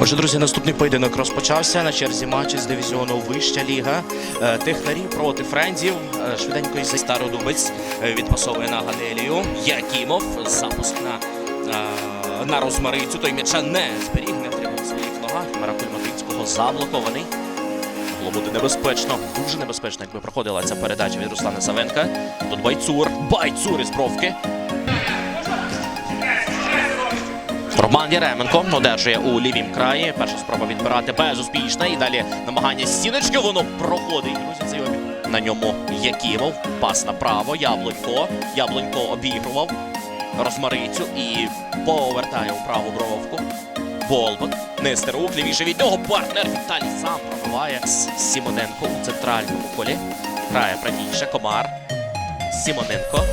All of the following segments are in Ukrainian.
Отже, друзі, наступний поєдинок розпочався на черзі матчі з дивізіону Вища ліга. Е, Технарі проти френдів. Е, Швиденько із Стародубець е, відпасовує на Ганелію. Якімов. Запуск на, на розмарицю. Той м'яча не зберіг, не втримав своїх ногах. Маракуль Матицького заблокований. Могло бути небезпечно, дуже небезпечно, якби проходила ця передача від Руслана Савенка. Тут Байцур. Байцур із бровки. Роман Яременко одержує у лівім краї. Перша спроба відбирати безуспішна. І далі намагання стіночки. Воно проходить. Друзі, цей обі... На ньому Якимов. Пас направо. Яблонько. Яблонько обігрував розмарицю і повертає у праву бровку. Болбот. Нестерук. Лівіше від нього. Партнер Віталій сам пробиває Сімоненко у центральному колі. Грає правіше. Комар. Сімоненко.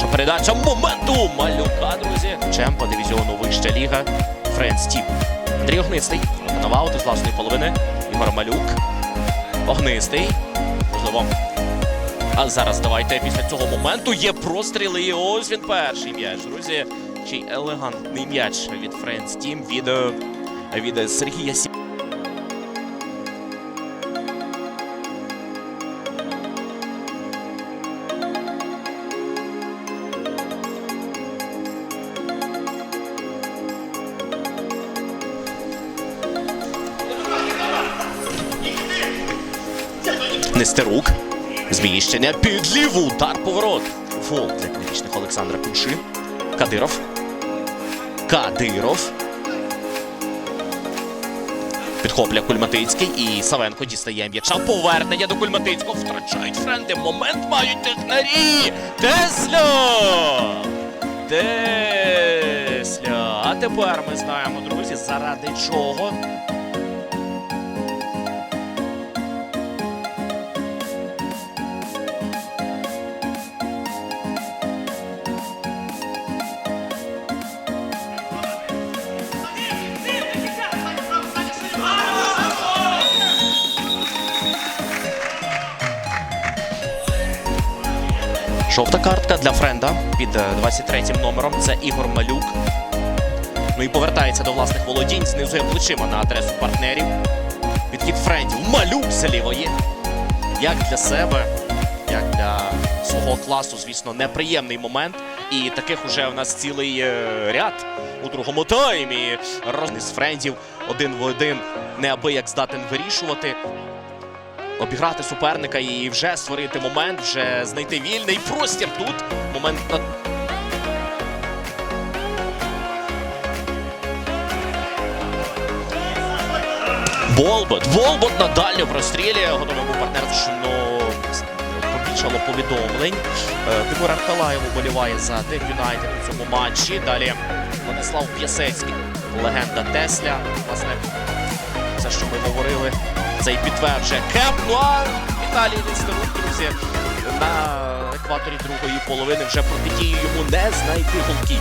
Хороша передача моменту малюка, друзі. Чемпа дивізіону Вища ліга. Френс Тім. Андрій Огнистий. Аут із власної половини. Ігор Малюк. Огнистий. Можливо. А зараз давайте після цього моменту є простріли. І ось він перший м'яч. Друзі, чий елегантний м'яч від Френс Тім від, е, від Сергія Сі. Нестерук. Зміщення під ліву. Удар поворот. Фол для підвічних Олександра Кунши. Кадиров. Кадиров. Підхоплює Кульматицький і Савенко дістає м'яча. Повернення до Кульматицького. Втрачають френди. Момент мають технарі. Тесля! Тесля. А тепер ми знаємо, друзі, заради чого. Жовта картка для френда під е, 23 номером. Це Ігор Малюк. Ну і повертається до власних володінь, знизує плечима на адресу партнерів. Підхід френдів. Малюк з лівої. Як для себе, як для свого класу, звісно, неприємний момент. І таких уже у нас цілий е, ряд у другому таймі. Розний з френдів один в один неабияк здатен вирішувати обіграти суперника і вже створити момент, вже знайти вільний простір тут. Момент на Болбот. Болбот на дальню прострілює. Готовий був партнер, що ну, побільшало повідомлень. Е, Тимур Аркалаєв уболіває за Тих Юнайтед у цьому матчі. Далі Владислав П'ясецький, легенда Тесля. Власне, все, що ми говорили, це і підтверджує Кеп. Ну а Віталій Нестерук, друзі, на екваторі другої половини вже протидії йому не знайти голків.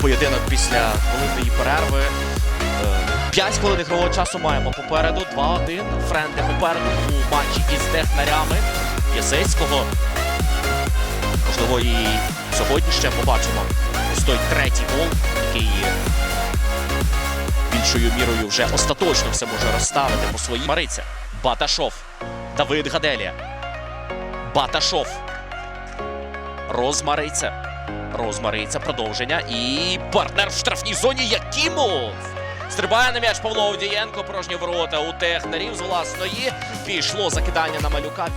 Поєдинок після хвилинної перерви. Е, П'ять хвилин ігрового часу маємо попереду. 2-1. Френди попереду у матчі із технарями Ясецького. Можливо, і сьогодні ще побачимо ось той третій гол, який більшою мірою вже остаточно все може розставити по своїй Мариця. Баташов. Давид Гаделія. Баташов. Розмариця. Розмариця. Продовження. І партнер в штрафній зоні Якімов. Стрибає на м'яч Павло Овдієнко. Порожні ворота у технарів з власної. Пішло закидання на малюка.